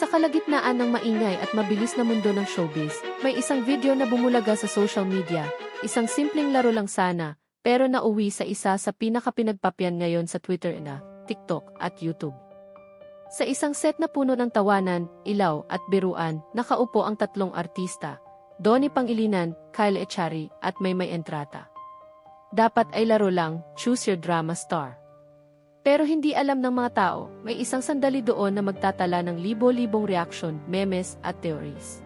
Sa kalagitnaan ng maingay at mabilis na mundo ng showbiz, may isang video na bumulaga sa social media. Isang simpleng laro lang sana, pero nauwi sa isa sa pinakapinagpapyan ngayon sa Twitter na TikTok at YouTube. Sa isang set na puno ng tawanan, ilaw at biruan, nakaupo ang tatlong artista, Donnie Pangilinan, Kyle Echari at Maymay Entrata. Dapat ay laro lang, choose your drama star. Pero hindi alam ng mga tao, may isang sandali doon na magtatala ng libo-libong reaction, memes at theories.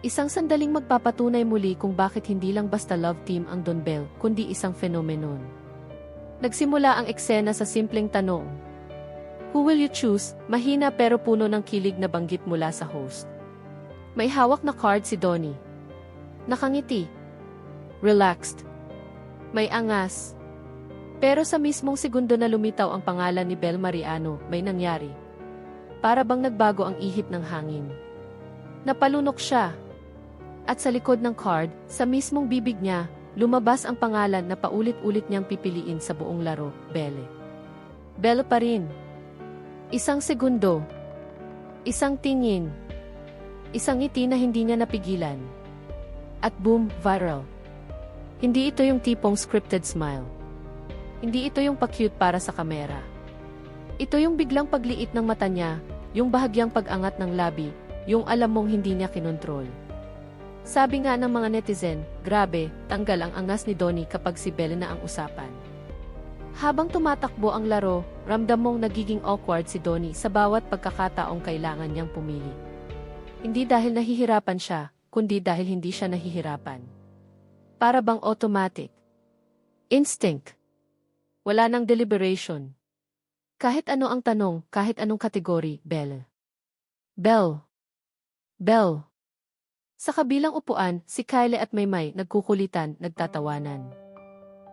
Isang sandaling magpapatunay muli kung bakit hindi lang basta love team ang Don Bell, kundi isang phenomenon. Nagsimula ang eksena sa simpleng tanong. Who will you choose? Mahina pero puno ng kilig na banggit mula sa host. May hawak na card si Donnie. Nakangiti. Relaxed. May angas. Pero sa mismong segundo na lumitaw ang pangalan ni Bel Mariano, may nangyari. Para bang nagbago ang ihip ng hangin. Napalunok siya. At sa likod ng card, sa mismong bibig niya, lumabas ang pangalan na paulit-ulit niyang pipiliin sa buong laro, Belle. Belle pa rin. Isang segundo. Isang tingin. Isang ngiti na hindi niya napigilan. At boom, viral. Hindi ito yung tipong scripted smile. Hindi ito yung pa-cute para sa kamera. Ito yung biglang pagliit ng mata niya, yung bahagyang pag-angat ng labi, yung alam mong hindi niya kinontrol. Sabi nga ng mga netizen, grabe, tanggal ang angas ni Donnie kapag si Belle na ang usapan. Habang tumatakbo ang laro, ramdam mong nagiging awkward si Donnie sa bawat pagkakataong kailangan niyang pumili. Hindi dahil nahihirapan siya, kundi dahil hindi siya nahihirapan. Para bang automatic. Instinct. Wala nang deliberation. Kahit ano ang tanong, kahit anong kategory, Bell. Bell. Bell. Sa kabilang upuan, si Kylie at Maymay nagkukulitan, nagtatawanan.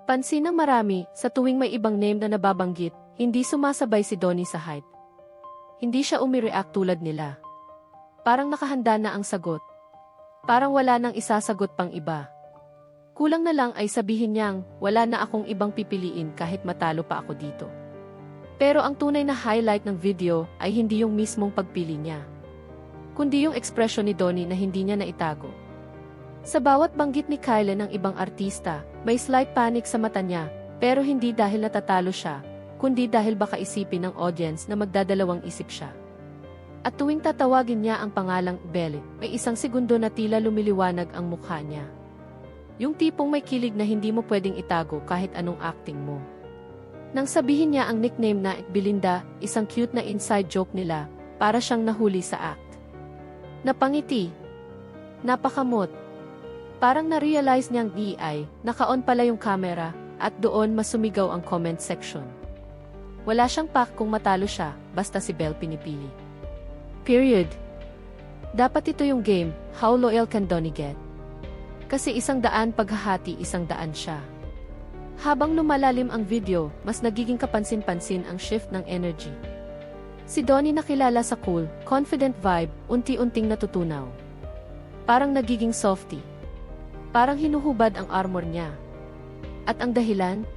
Pansin ng marami, sa tuwing may ibang name na nababanggit, hindi sumasabay si Donnie sa hype. Hindi siya umireact tulad nila. Parang nakahanda na ang sagot. Parang wala nang isasagot pang iba. Kulang na lang ay sabihin niyang, wala na akong ibang pipiliin kahit matalo pa ako dito. Pero ang tunay na highlight ng video ay hindi yung mismong pagpili niya. Kundi yung ekspresyon ni Donnie na hindi niya naitago. Sa bawat banggit ni Kylie ng ibang artista, may slight panic sa mata niya, pero hindi dahil natatalo siya, kundi dahil baka isipin ng audience na magdadalawang isip siya. At tuwing tatawagin niya ang pangalang Belle, may isang segundo na tila lumiliwanag ang mukha niya. Yung tipong may kilig na hindi mo pwedeng itago kahit anong acting mo. Nang sabihin niya ang nickname na Belinda, isang cute na inside joke nila, para siyang nahuli sa act. Napangiti. Napakamot. Parang na-realize niyang DI, naka-on pala yung camera, at doon masumigaw ang comment section. Wala siyang pak kung matalo siya, basta si Belle pinipili. Period. Dapat ito yung game, how loyal can Donnie get? Kasi isang daan paghahati isang daan siya. Habang lumalalim ang video, mas nagiging kapansin-pansin ang shift ng energy. Si Donnie nakilala sa cool, confident vibe, unti-unting natutunaw. Parang nagiging softy. Parang hinuhubad ang armor niya. At ang dahilan?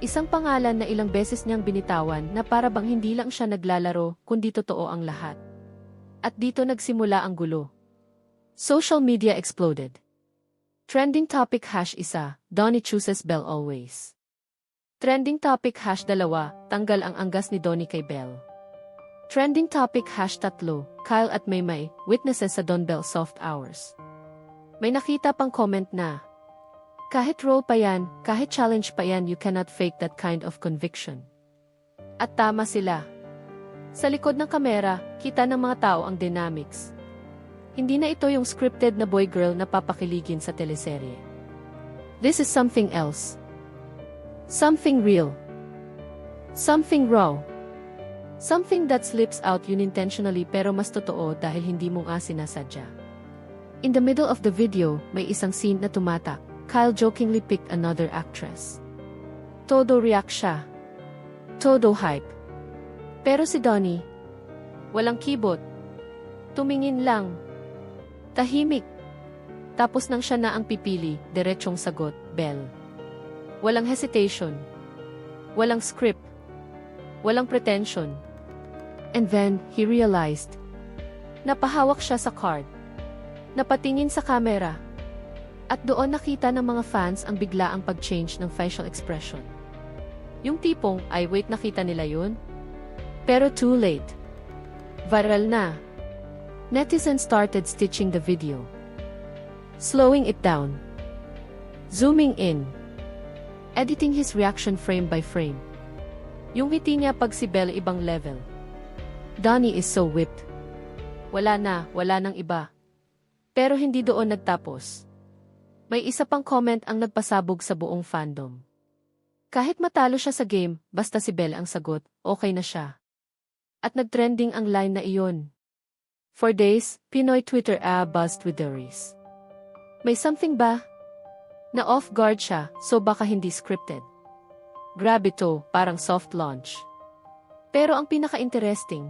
Isang pangalan na ilang beses niyang binitawan na para bang hindi lang siya naglalaro, kundi totoo ang lahat. At dito nagsimula ang gulo. Social media exploded. Trending topic hash isa, Donnie chooses Bell always. Trending topic hash dalawa, tanggal ang anggas ni Donnie kay Bell. Trending topic hash tatlo, Kyle at Maymay, witnesses sa Don Bell soft hours. May nakita pang comment na, kahit role pa yan, kahit challenge pa yan, you cannot fake that kind of conviction. At tama sila. Sa likod ng kamera, kita ng mga tao ang dynamics. Hindi na ito yung scripted na boy-girl na papakiligin sa teleserye. This is something else. Something real. Something raw. Something that slips out unintentionally pero mas totoo dahil hindi mo nga sinasadya. In the middle of the video, may isang scene na tumatak. Kyle jokingly picked another actress. Todo react siya. Todo hype. Pero si Donnie, walang kibot. Tumingin lang. Tahimik. Tapos nang siya na ang pipili, diretsong sagot, Bell. Walang hesitation. Walang script. Walang pretension. And then, he realized. Napahawak siya sa card. Napatingin sa kamera. At doon nakita ng mga fans ang biglaang pag-change ng facial expression. Yung tipong, ay wait nakita nila yun? Pero too late. Viral na. Netizens started stitching the video. Slowing it down. Zooming in. Editing his reaction frame by frame. Yung ngiti niya pag si Belle ibang level. Donnie is so whipped. Wala na, wala nang iba. Pero hindi doon nagtapos. May isa pang comment ang nagpasabog sa buong fandom. Kahit matalo siya sa game, basta si Belle ang sagot, okay na siya. At nagtrending ang line na iyon. For days, Pinoy Twitter ah buzzed with theories. May something ba? Na off guard siya, so baka hindi scripted. Grabe to, parang soft launch. Pero ang pinaka-interesting,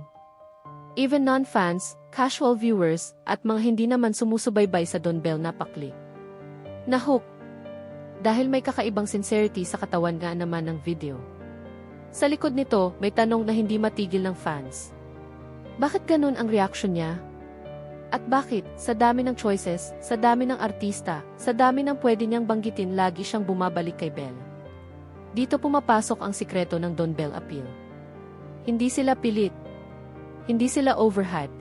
even non-fans, casual viewers, at mga hindi naman sumusubaybay sa Don Bell napaklik. Nahook. Dahil may kakaibang sincerity sa katawan nga naman ng video. Sa likod nito, may tanong na hindi matigil ng fans. Bakit ganun ang reaction niya? At bakit, sa dami ng choices, sa dami ng artista, sa dami ng pwede niyang banggitin lagi siyang bumabalik kay Bell? Dito pumapasok ang sikreto ng Don Bell appeal. Hindi sila pilit. Hindi sila overhyped.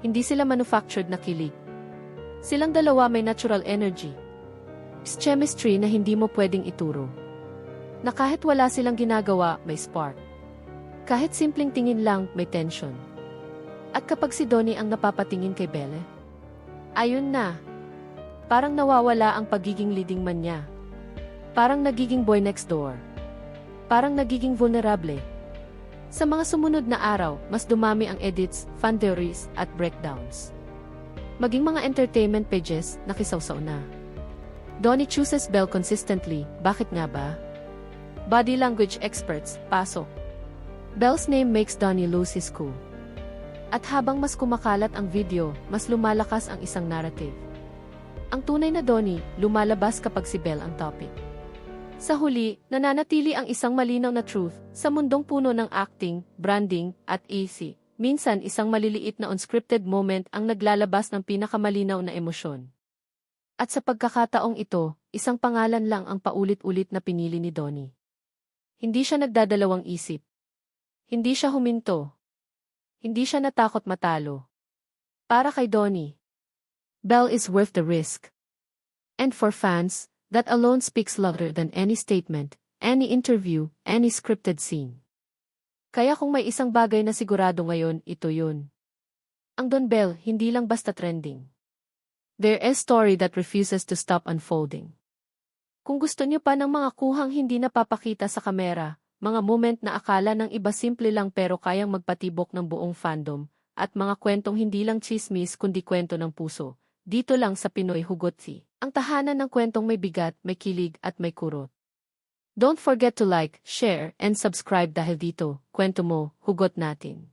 Hindi sila manufactured na kilig. Silang dalawa may natural energy. It's chemistry na hindi mo pwedeng ituro. Na kahit wala silang ginagawa, may spark. Kahit simpleng tingin lang, may tension. At kapag si Donnie ang napapatingin kay Belle, ayun na. Parang nawawala ang pagiging leading man niya. Parang nagiging boy next door. Parang nagiging vulnerable. Sa mga sumunod na araw, mas dumami ang edits, fan theories, at breakdowns. Maging mga entertainment pages, nakisawsaw na. Donnie chooses Bell consistently, bakit nga ba? Body language experts, pasok. Bell's name makes Donnie lose his cool. At habang mas kumakalat ang video, mas lumalakas ang isang narrative. Ang tunay na Donnie, lumalabas kapag si Bell ang topic. Sa huli, nananatili ang isang malinaw na truth sa mundong puno ng acting, branding, at easy. Minsan isang maliliit na unscripted moment ang naglalabas ng pinakamalinaw na emosyon. At sa pagkakataong ito, isang pangalan lang ang paulit-ulit na pinili ni Donnie. Hindi siya nagdadalawang isip. Hindi siya huminto. Hindi siya natakot matalo. Para kay Donnie, Bell is worth the risk. And for fans, that alone speaks louder than any statement, any interview, any scripted scene. Kaya kung may isang bagay na sigurado ngayon, ito yun. Ang Don Bell hindi lang basta trending. There is story that refuses to stop unfolding. Kung gusto niyo pa ng mga kuhang hindi napapakita sa kamera, mga moment na akala ng iba simple lang pero kayang magpatibok ng buong fandom, at mga kwentong hindi lang chismis kundi kwento ng puso, dito lang sa Pinoy Hugotsi. Ang tahanan ng kwentong may bigat, may kilig at may kurot. Don't forget to like, share, and subscribe dahil dito, kwento mo, hugot natin.